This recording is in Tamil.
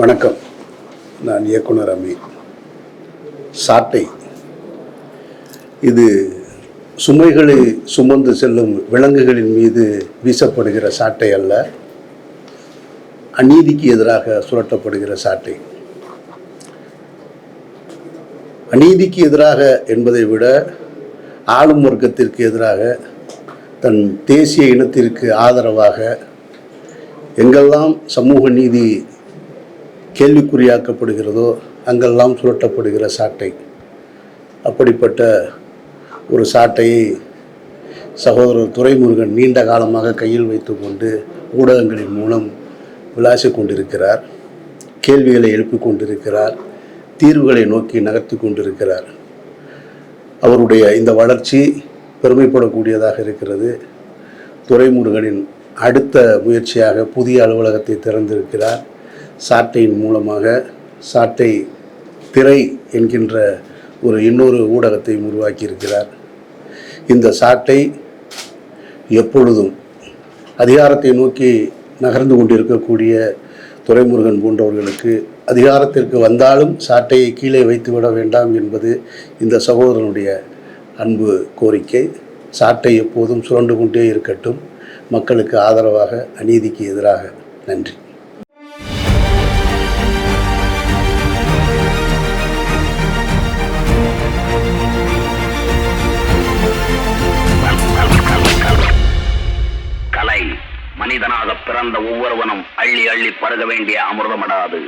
வணக்கம். நான் இயக்குனர் அமி சாட்டை. இது சுமைகளை சுமந்து செல்லும் விலங்குகளின் மீது வீசப்படுகிற சாட்டை அல்ல அநீதிக்கு எதிராக சுரட்டப்படுகிற சாட்டை. அநீதிக்கு எதிராக என்பதை விட ஆளும் வர்க்கத்திற்கு எதிராக தன் தேசிய இனத்திற்கு ஆதரவாக எங்கெல்லாம் சமூக நீதி கேள்விக்குறியாக்கப்படுகிறதோ அங்கெல்லாம் சுரட்டப்படுகிற சாட்டை. அப்படிப்பட்ட ஒரு சாட்டையை சகோதரர் துரைமுருகன் நீண்ட காலமாக கையில் வைத்துக்கொண்டு ஊடகங்களின் மூலம் விளாசிக் கொண்டிருக்கிறார். கேள்விகளை எழுப்பிக் கொண்டிருக்கிறார். தீர்வுகளை நோக்கி நகர்த்தி கொண்டிருக்கிறார். அவருடைய இந்த வளர்ச்சி பெருமைப்படக்கூடியதாக இருக்கிறது. துரைமுருகனின் அடுத்த முயற்சியாக புதிய அலுவலகத்தை திறந்திருக்கிறார். சாட்டையின் மூலமாக சாட்டை திரை என்கின்ற ஒரு இன்னொரு ஊடகத்தை உருவாக்கியிருக்கிறார். இந்த சாட்டை எப்பொழுதும் அதிகாரத்தை நோக்கி நகர்ந்து கொண்டிருக்கக்கூடிய துரைமுருகன் போன்றவர்களுக்கு அதிகாரத்திற்கு வந்தாலும் சாட்டையை கீழே வைத்து விட வேண்டாம் என்பது இந்த சகோதரனுடைய அன்பு கோரிக்கை. சாட்டை எப்போதும் சுரண்டு கொண்டே இருக்கட்டும். மக்களுக்கு ஆதரவாக அநீதிக்கு எதிராக. நன்றி. மனிதனாக பிறந்த ஒவ்வொருவனும் அள்ளி அள்ளி பருக வேண்டிய அமிர்தமடாது.